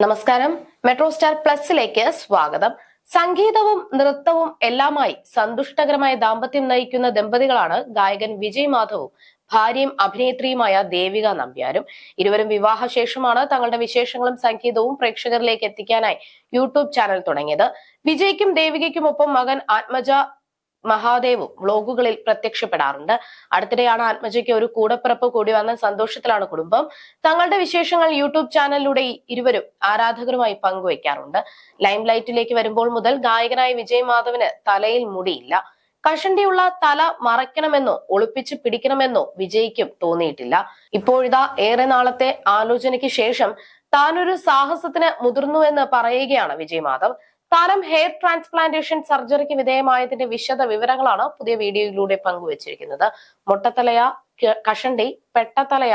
നമസ്കാരം. Metro star പ്ലസിലേക്ക് സ്വാഗതം. സംഗീതവും നൃത്തവും എല്ലാമായി സന്തുഷ്ടകരമായ ദാമ്പത്യം നയിക്കുന്ന ദമ്പതികളാണ് ഗായകൻ വിജയ് മാധവും ഭാര്യയും അഭിനേത്രിയുമായ ദേവിക നമ്പ്യാരും. ഇരുവരും വിവാഹശേഷമാണ് തങ്ങളുടെ വിശേഷങ്ങളും സംഗീതവും പ്രേക്ഷകരിലേക്ക് എത്തിക്കാനായി യൂട്യൂബ് ചാനൽ തുടങ്ങിയത്. വിജയ്ക്കും ദേവികയ്ക്കുമൊപ്പം മകൻ ആത്മജ മഹാദേവും വ്ളോഗുകളിൽ പ്രത്യക്ഷപ്പെടാറുണ്ട്. അടുത്തിടെയാണ് ആത്മജയ്ക്ക് ഒരു കൂടപ്പിറപ്പ് കൂടി വന്ന സന്തോഷത്തിലാണ് കുടുംബം. തങ്ങളുടെ വിശേഷങ്ങൾ യൂട്യൂബ് ചാനലിലൂടെ ഇരുവരും ആരാധകരുമായി പങ്കുവയ്ക്കാറുണ്ട് ലൈം ലൈറ്റിലേക്ക് വരുമ്പോൾ മുതൽ ഗായകനായ വിജയ് മാധവന് തലയിൽ മുടിയില്ല. കഷണ്ടിയുള്ള തല മറയ്ക്കണമെന്നോ ഒളിപ്പിച്ച് പിടിക്കണമെന്നോ വിജയ്ക്കും തോന്നിയിട്ടില്ല. ഇപ്പോഴിതാ ഏറെ നാളത്തെ ആലോചനയ്ക്ക് ശേഷം താനൊരു സാഹസത്തിന് മുതിർന്നുവെന്ന് പറയുകയാണ് വിജയ് മാധവ്. താരം ഹെയർ ട്രാൻസ്പ്ലാന്റേഷൻ സർജറിക്ക് വിധേയമായതിന്റെ വിശദ വിവരങ്ങളാണ് പുതിയ വീഡിയോയിലൂടെ പങ്കുവച്ചിരിക്കുന്നത്. മുട്ടത്തലയ കഷണ്ടി പെട്ടത്തലയ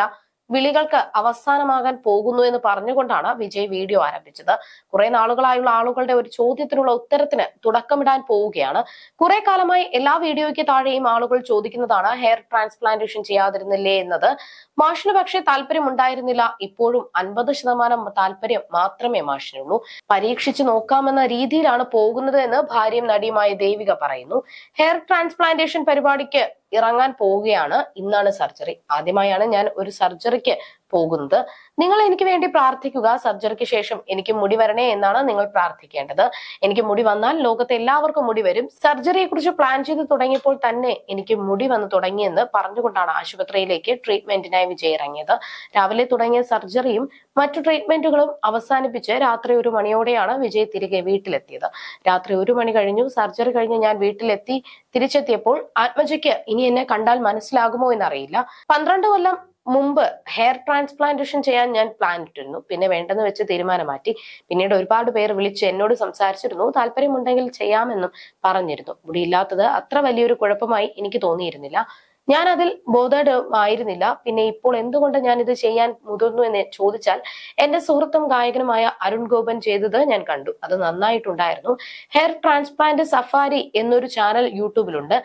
വിളികൾക്ക് അവസാനമാകാൻ പോകുന്നു എന്ന് പറഞ്ഞുകൊണ്ടാണ് വിജയ് വീഡിയോ ആരംഭിച്ചത്. കുറെ നാളുകളായുള്ള ആളുകളുടെ ഒരു ചോദ്യത്തിനുള്ള ഉത്തരത്തിന് തുടക്കമിടാൻ പോവുകയാണ്. കുറെ കാലമായി എല്ലാ വീഡിയോയ്ക്ക് താഴെയും ആളുകൾ ചോദിക്കുന്നതാണ് ഹെയർ ട്രാൻസ്പ്ലാന്റേഷൻ ചെയ്യാതിരുന്നില്ലേ എന്നത്. മാഷിന് പക്ഷേ താല്പര്യം ഉണ്ടായിരുന്നില്ല. ഇപ്പോഴും അൻപത് ശതമാനം താല്പര്യം മാത്രമേ മാഷിനുള്ളൂ. പരീക്ഷിച്ചു നോക്കാമെന്ന രീതിയിലാണ് പോകുന്നത് എന്ന് ഭാര്യയും നടിയുമായ ദേവിക പറയുന്നു. ഹെയർ ട്രാൻസ്പ്ലാന്റേഷൻ പരിപാടിക്ക് ഇറങ്ങാൻ പോവുകയാണ്. ഇന്നാണ് സർജറി. ആദ്യമായാണ് ഞാൻ ഒരു സർജറിക്ക് പോകുന്നത്. നിങ്ങൾ എനിക്ക് വേണ്ടി പ്രാർത്ഥിക്കുക. സർജറിക്ക് ശേഷം എനിക്ക് മുടി വരണേ എന്നാണ് നിങ്ങൾ പ്രാർത്ഥിക്കേണ്ടത്. എനിക്ക് മുടി വന്നാൽ ലോകത്തെ എല്ലാവർക്കും മുടി വരും. സർജറിയെ കുറിച്ച് പ്ലാൻ ചെയ്ത് തുടങ്ങിയപ്പോൾ തന്നെ എനിക്ക് മുടി വന്ന് തുടങ്ങിയെന്ന് പറഞ്ഞുകൊണ്ടാണ് ആശുപത്രിയിലേക്ക് ട്രീറ്റ്മെന്റിനായി വിജയ് ഇറങ്ങിയത് രാവിലെ തുടങ്ങിയ സർജറിയും മറ്റു ട്രീറ്റ്മെന്റുകളും അവസാനിപ്പിച്ച് രാത്രി ഒരു മണിയോടെയാണ് വിജയ് തിരികെ വീട്ടിലെത്തിയത്. രാത്രി ഒരു മണി കഴിഞ്ഞു. സർജറി കഴിഞ്ഞ് ഞാൻ വീട്ടിലെത്തി. തിരിച്ചെത്തിയപ്പോൾ ആത്മജയ്ക്ക് ഇനി എന്നെ കണ്ടാൽ മനസ്സിലാകുമോ എന്നറിയില്ല. പന്ത്രണ്ട് കൊല്ലം മുമ്പ് ഹെയർ ട്രാൻസ്പ്ലാന്റേഷൻ ചെയ്യാൻ ഞാൻ പ്ലാൻ ഇട്ടിരുന്നു. പിന്നെ വേണ്ടെന്ന് വെച്ച് തീരുമാനം മാറ്റി പിന്നീട് ഒരുപാട് പേർ വിളിച്ച് എന്നോട് സംസാരിച്ചിരുന്നു. താല്പര്യമുണ്ടെങ്കിൽ ചെയ്യാമെന്നും പറഞ്ഞിരുന്നു. മുടിയില്ലാത്തത് അത്ര വലിയൊരു കുഴപ്പമായി എനിക്ക് തോന്നിയിരുന്നില്ല. ഞാൻ അതിൽ ബോധേഡ് ആയിരുന്നില്ല പിന്നെ ഇപ്പോൾ എന്തുകൊണ്ട് ഞാൻ ഇത് ചെയ്യാൻ മുതിർന്നു എന്ന് ചോദിച്ചാൽ എന്റെ സുഹൃത്തും ഗായകനുമായ അരുൺ ഗോപൻ ചെയ്തത് ഞാൻ കണ്ടു. അത് നന്നായിട്ടുണ്ടായിരുന്നു. ഹെയർ ട്രാൻസ്പ്ലാന്റ് സഫാരി എന്നൊരു ചാനൽ യൂട്യൂബിലുണ്ട്.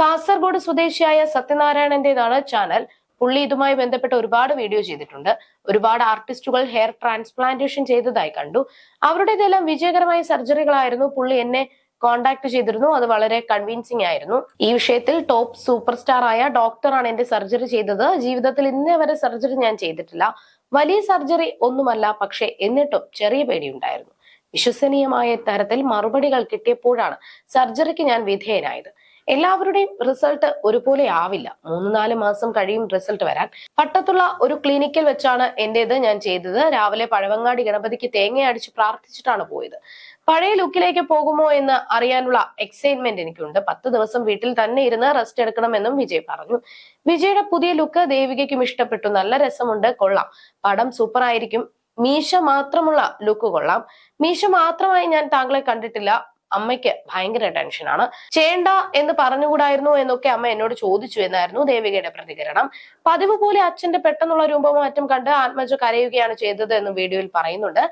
കാസർഗോഡ് സ്വദേശിയായ സത്യനാരായണന്റേതാണ് ചാനൽ. പുള്ളി ഇതുമായി ബന്ധപ്പെട്ട് ഒരുപാട് വീഡിയോ ചെയ്തിട്ടുണ്ട്. ഒരുപാട് ആർട്ടിസ്റ്റുകൾ ഹെയർ ട്രാൻസ്പ്ലാന്റേഷൻ ചെയ്തതായി കണ്ടു. അവരുടേതെല്ലാം വിജയകരമായ സർജറികളായിരുന്നു പുള്ളി എന്നെ കോണ്ടാക്ട് ചെയ്തിരുന്നു. അത് വളരെ കൺവിൻസിംഗ് ആയിരുന്നു. ഈ വിഷയത്തിൽ ടോപ്പ് സൂപ്പർ സ്റ്റാർ ആയ ഡോക്ടറാണ് എന്റെ സർജറി ചെയ്തത്. ജീവിതത്തിൽ ഇന്നേ വരെ സർജറി ഞാൻ ചെയ്തിട്ടില്ല. വലിയ സർജറി ഒന്നുമല്ല പക്ഷെ എന്നിട്ടും ചെറിയ പേടിയുണ്ടായിരുന്നു. വിശ്വസനീയമായ തരത്തിൽ മറുപടികൾ കിട്ടിയപ്പോഴാണ് സർജറിക്ക് ഞാൻ വിധേയനായത്. എല്ലാവരുടെയും റിസൾട്ട് ഒരുപോലെ ആവില്ല. മൂന്ന് നാല് മാസം കഴിയും റിസൾട്ട് വരാൻ. പട്ടത്തുള്ള ഒരു ക്ലിനിക്കിൽ വെച്ചാണ് എന്റേത് ഞാൻ ചെയ്തത്. രാവിലെ പഴവങ്ങാടി ഗണപതിക്ക് തേങ്ങ അടിച്ച് പ്രാർത്ഥിച്ചിട്ടാണ് പോയത്. പഴയ ലുക്കിലേക്ക് പോകുമോ എന്ന് അറിയാനുള്ള എക്സൈറ്റ്മെന്റ് എനിക്കുണ്ട്. പത്ത് ദിവസം വീട്ടിൽ തന്നെ ഇരുന്ന് റെസ്റ്റ് എടുക്കണമെന്നും വിജയ് പറഞ്ഞു. വിജയുടെ പുതിയ ലുക്ക് ദേവികയ്ക്കും ഇഷ്ടപ്പെട്ടു. നല്ല രസമുണ്ട്. കൊള്ളാം. പടം സൂപ്പർ ആയിരിക്കും. മീശ മാത്രമുള്ള ലുക്ക് കൊള്ളാം. മീശ മാത്രമായി ഞാൻ താങ്കളെ കണ്ടിട്ടില്ല. അമ്മയ്ക്ക് ഭയങ്കര ടെൻഷനാണ് ചെയ്യണ്ട എന്ന് പറഞ്ഞുകൂടായിരുന്നു എന്നൊക്കെ അമ്മ എന്നോട് ചോദിച്ചു എന്നായിരുന്നു ദേവികയുടെ പ്രതികരണം. പതിവ് പോലെ അച്ഛന്റെ പെട്ടെന്നുള്ള രൂപമാറ്റം കണ്ട് ആത്മജ കരയുകയാണ് ചെയ്തത് എന്ന് വീഡിയോയിൽ പറയുന്നുണ്ട്.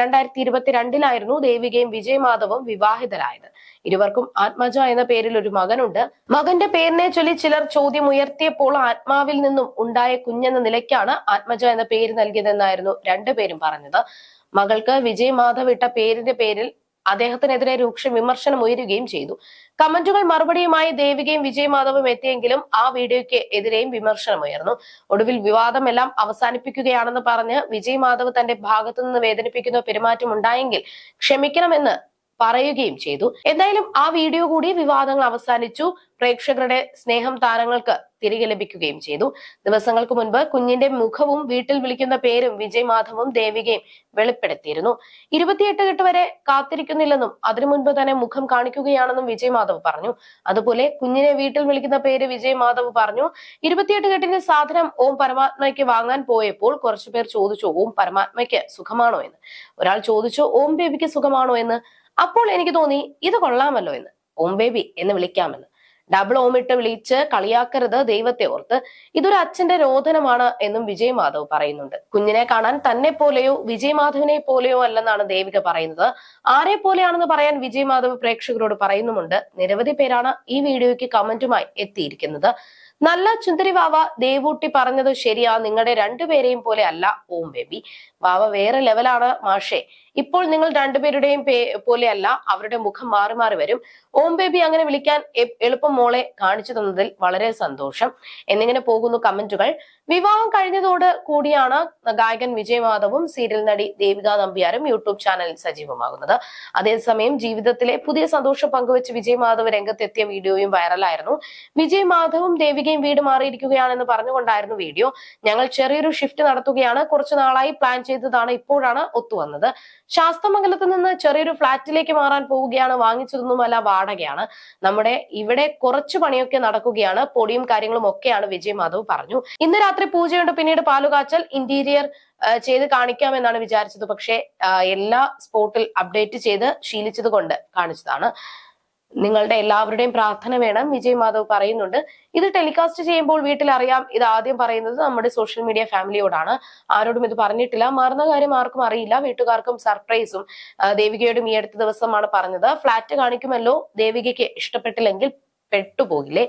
രണ്ടായിരത്തി ഇരുപത്തിരണ്ടിലായിരുന്നു ദേവികയും വിജയ് മാധവും വിവാഹിതരായത്. ഇരുവർക്കും ആത്മജ എന്ന പേരിൽ ഒരു മകനുണ്ട്. മകന്റെ പേരിനെ ചൊല്ലി ചിലർ ചോദ്യം ഉയർത്തിയപ്പോൾ ആത്മാവിൽ നിന്നും ഉണ്ടായ കുഞ്ഞെന്ന നിലയ്ക്കാണ് ആത്മജ എന്ന പേര് നൽകിയതെന്നായിരുന്നു രണ്ടുപേരും പറഞ്ഞത്. മകൾക്ക് വിജയ് മാധവ് ഇട്ട പേരിന്റെ പേരിൽ അദ്ദേഹത്തിനെതിരെ രൂക്ഷ വിമർശനം ഉയരുകയും ചെയ്തു. കമന്റുകൾ മറുപടിയുമായി ദേവികയും വിജയ് മാധവും എത്തിയെങ്കിലും ആ വീഡിയോയ്ക്ക് എതിരെയും വിമർശനം ഉയർന്നു. ഒടുവിൽ വിവാദമെല്ലാം അവസാനിപ്പിക്കുകയാണെന്ന് പറഞ്ഞ് വിജയ് മാധവ് തന്റെ ഭാഗത്തു നിന്ന് വേദനിപ്പിക്കുന്ന പെരുമാറ്റം ഉണ്ടായെങ്കിൽ ക്ഷമിക്കണമെന്ന് പറയുകയും ചെയ്തു. എന്തായാലും ആ വീഡിയോ കൂടി വിവാദങ്ങൾ അവസാനിച്ചു. പ്രേക്ഷകരുടെ സ്നേഹം താരങ്ങൾക്ക് തിരികെ ലഭിക്കുകയും ചെയ്തു. ദിവസങ്ങൾക്ക് മുൻപ് കുഞ്ഞിന്റെ മുഖവും വീട്ടിൽ വിളിക്കുന്ന പേരും വിജയ് മാധവും ദേവികയും വെളിപ്പെടുത്തിയിരുന്നു. ഇരുപത്തിയെട്ട് കെട്ട് വരെ കാത്തിരിക്കുന്നില്ലെന്നും അതിനു മുൻപ് തന്നെ മുഖം കാണിക്കുകയാണെന്നും വിജയ് മാധവ് പറഞ്ഞു. അതുപോലെ കുഞ്ഞിനെ വീട്ടിൽ വിളിക്കുന്ന പേര് വിജയ് മാധവ് പറഞ്ഞു. ഇരുപത്തിയെട്ട് കെട്ടിന്റെ സാധനം ഓം പരമാത്മയ്ക്ക് വാങ്ങാൻ പോയപ്പോൾ കുറച്ചുപേർ ചോദിച്ചു ഓം പരമാത്മയ്ക്ക് സുഖമാണോ? എന്ന്. ഒരാൾ ചോദിച്ചു ഓം ബേബിക്ക് സുഖമാണോ? എന്ന്. അപ്പോൾ എനിക്ക് തോന്നി ഇത് കൊള്ളാമല്ലോ എന്ന്. ഓം ബേബി എന്ന് വിളിക്കാമെന്ന്. ഡബിൾ ഓം ഇട്ട് വിളിച്ച് കളിയാക്കരുത് ദൈവത്തെ ഓർത്ത് ഇതൊരു അച്ഛന്റെ രോധനമാണ് എന്നും വിജയ് മാധവ് പറയുന്നുണ്ട്. കുഞ്ഞിനെ കാണാൻ തന്നെ പോലെയോ വിജയ് മാധവിനെ പോലെയോ അല്ലെന്നാണ് ദേവിക പറയുന്നത്. ആരെ പോലെയാണെന്ന് പറയാൻ വിജയ് മാധവ് പ്രേക്ഷകരോട് പറയുന്നുമുണ്ട്. നിരവധി പേരാണ് ഈ വീഡിയോയ്ക്ക് കമന്റുമായി എത്തിയിരിക്കുന്നത്. നല്ല ചുന്ദരി വാവ ദേവൂട്ടി പറഞ്ഞത് ശരിയാ. നിങ്ങളുടെ രണ്ടുപേരെയും പോലെ അല്ല ഓം ബേബി. വാവ വേറെ ലെവലാണ് മാഷേ. ഇപ്പോൾ നിങ്ങൾ രണ്ടുപേരുടെയും പോലെ അല്ല അവരുടെ മുഖം മാറി മാറി വരും. ഓം ബേബി അങ്ങനെ വിളിക്കാൻ എളുപ്പം മോളെ കാണിച്ചു തന്നതിൽ വളരെ സന്തോഷം. എന്നിങ്ങനെ പോകുന്നു കമന്റുകൾ. വിവാഹം കഴിഞ്ഞതോട് കൂടിയാണ് ഗായകൻ വിജയ് മാധവും സീരിയൽ നടി ദേവിക നമ്പ്യാരും യൂട്യൂബ് ചാനലിൽ സജീവമാകുന്നത്. അതേസമയം ജീവിതത്തിലെ പുതിയ സന്തോഷം പങ്കുവച്ച് വിജയ് മാധവ് രംഗത്തെത്തിയ വീഡിയോയും വൈറലായിരുന്നു വിജയ് മാധവും ദേവികയും വീട് മാറിയിരിക്കുകയാണെന്ന് പറഞ്ഞുകൊണ്ടായിരുന്നു വീഡിയോ. ഞങ്ങൾ ചെറിയൊരു ഷിഫ്റ്റ് നടത്തുകയാണ്. കുറച്ചു നാളായി പ്ലാൻ ചെയ്തതാണ് ഇപ്പോഴാണ് ഒത്തുവന്നത്. ശാസ്തമംഗലത്ത് നിന്ന് ചെറിയൊരു ഫ്ളാറ്റിലേക്ക് മാറാൻ പോവുകയാണ്. വാങ്ങിച്ചതൊന്നുമല്ല വാടകയാണ്. നമ്മുടെ ഇവിടെ കുറച്ച് പണിയൊക്കെ നടക്കുകയാണ്. പൊടിയും കാര്യങ്ങളും ഒക്കെയാണ് വിജയ് മാധവ് പറഞ്ഞു. ഇന്ന് രാത്രി പൂജയുണ്ട്. പിന്നീട് പാലുകാച്ചൽ ഇന്റീരിയർ ചെയ്ത് കാണിക്കാമെന്നാണ് വിചാരിച്ചത്. പക്ഷേ എല്ലാ സ്പോട്ടിൽ അപ്ഡേറ്റ് ചെയ്ത് ശീലിച്ചത് കൊണ്ട് കാണിച്ചതാണ്. നിങ്ങളുടെ എല്ലാവരുടെയും പ്രാർത്ഥന വേണം. വിജയ് മാധവ് പറയുന്നുണ്ട്. ഇത് ടെലികാസ്റ്റ് ചെയ്യുമ്പോൾ വീട്ടിൽ അറിയാം ഇത് ആദ്യം പറയുന്നത് നമ്മുടെ സോഷ്യൽ മീഡിയ ഫാമിലിയോടാണ് ആരോടും ഇത് പറഞ്ഞിട്ടില്ല. മറന്ന കാര്യം ആർക്കും അറിയില്ല. വീട്ടുകാർക്കും സർപ്രൈസും ദേവികയോടും ഈ അടുത്ത ദിവസമാണ് പറഞ്ഞത്. ഫ്ളാറ്റ് കാണിക്കുമല്ലോ. ദേവികയ്ക്ക് ഇഷ്ടപ്പെട്ടില്ലെങ്കിൽ പെട്ടുപോകില്ലേ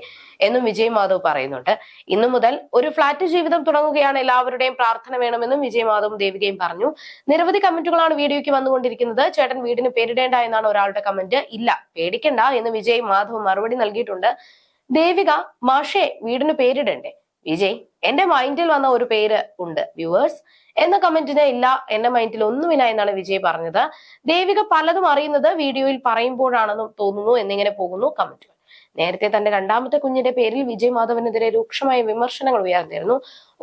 എന്നും വിജയ് മാധവ് പറയുന്നുണ്ട്. ഇന്നു മുതൽ ഒരു ഫ്ലാറ്റ് ജീവിതം തുടങ്ങുകയാണ് എല്ലാവരുടെയും പ്രാർത്ഥന വേണമെന്നും വിജയ് മാധവും ദേവികയും പറഞ്ഞു. നിരവധി കമന്റുകളാണ് വീഡിയോയ്ക്ക് വന്നുകൊണ്ടിരിക്കുന്നത്. ചേട്ടൻ വീടിന് പേരിടേണ്ട എന്നാണ് ഒരാളുടെ കമന്റ്. ഇല്ല പേടിക്കണ്ട എന്ന് വിജയ് മാധവ് മറുപടി നൽകിയിട്ടുണ്ട്. ദേവിക മാഷേ വീടിന് പേരിടണ്ടേ? വിജയ് എന്റെ മൈൻഡിൽ വന്ന ഒരു പേര് ഉണ്ട് വ്യൂവേഴ്സ്. എന്ന കമന്റിന് ഇല്ല എന്റെ മൈൻഡിൽ ഒന്നുമില്ല എന്നാണ് വിജയ് പറഞ്ഞത്. ദേവിക പലതും അറിയുന്നത് വീഡിയോയിൽ പറയുമ്പോഴാണെന്ന് തോന്നുന്നു എന്നിങ്ങനെ പോകുന്നു കമന്റുകൾ. നേരത്തെ തന്റെ രണ്ടാമത്തെ കുഞ്ഞിന്റെ പേരിൽ വിജയ് മാധവനെതിരെ രൂക്ഷമായ വിമർശനങ്ങൾ ഉയർന്നിരുന്നു.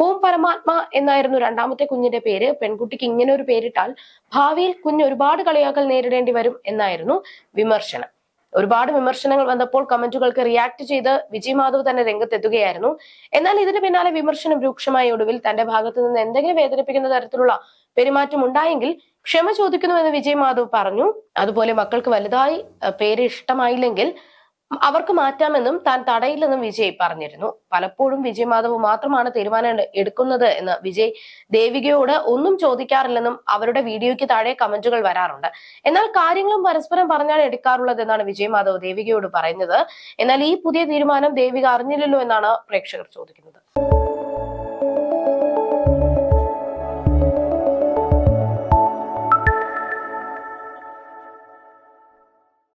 ഓം പരമാത്മ എന്നായിരുന്നു രണ്ടാമത്തെ കുഞ്ഞിന്റെ പേര്. പെൺകുട്ടിക്ക് ഇങ്ങനെ ഒരു പേരിട്ടാൽ ഭാവിയിൽ കുഞ്ഞ് ഒരുപാട് കളിയാക്കൽ നേരിടേണ്ടി വരും എന്നായിരുന്നു വിമർശനം. ഒരുപാട് വിമർശനങ്ങൾ വന്നപ്പോൾ കമന്റുകൾക്ക് റിയാക്ട് ചെയ്ത് വിജയ് മാധവ് തന്നെ രംഗത്തെത്തുകയായിരുന്നു. എന്നാൽ ഇതിന് പിന്നാലെ വിമർശനം രൂക്ഷമായ ഒടുവിൽ തന്റെ ഭാഗത്തു നിന്ന് എന്തെങ്കിലും വേദനിപ്പിക്കുന്ന തരത്തിലുള്ള പെരുമാറ്റം ഉണ്ടായെങ്കിൽ ക്ഷമ ചോദിക്കുന്നുവെന്ന് വിജയ് മാധവ് പറഞ്ഞു. അതുപോലെ മക്കൾക്ക് വലുതായി പേര് ഇഷ്ടമായില്ലെങ്കിൽ അവർക്ക് മാറ്റാമെന്നും താൻ തടയില്ലെന്നും വിജയ് പറഞ്ഞിരുന്നു. പലപ്പോഴും വിജയ് മാധവ് മാത്രമാണ് തീരുമാനം എടു- എടുക്കുന്നത് എന്ന് വിജയ് ദേവികയോട് ഒന്നും ചോദിക്കാറില്ലെന്നും അവരുടെ വീഡിയോയ്ക്ക് താഴെ കമന്റുകൾ വരാറുണ്ട്. എന്നാൽ കാര്യങ്ങളും പരസ്പരം പറഞ്ഞാണ് എടുക്കാറുള്ളത് എന്നാണ് വിജയ് മാധവ് ദേവികയോട് പറയുന്നത്. എന്നാൽ ഈ പുതിയ തീരുമാനം ദേവിക അറിഞ്ഞില്ലല്ലോ എന്നാണ് പ്രേക്ഷകർ ചോദിക്കുന്നത്.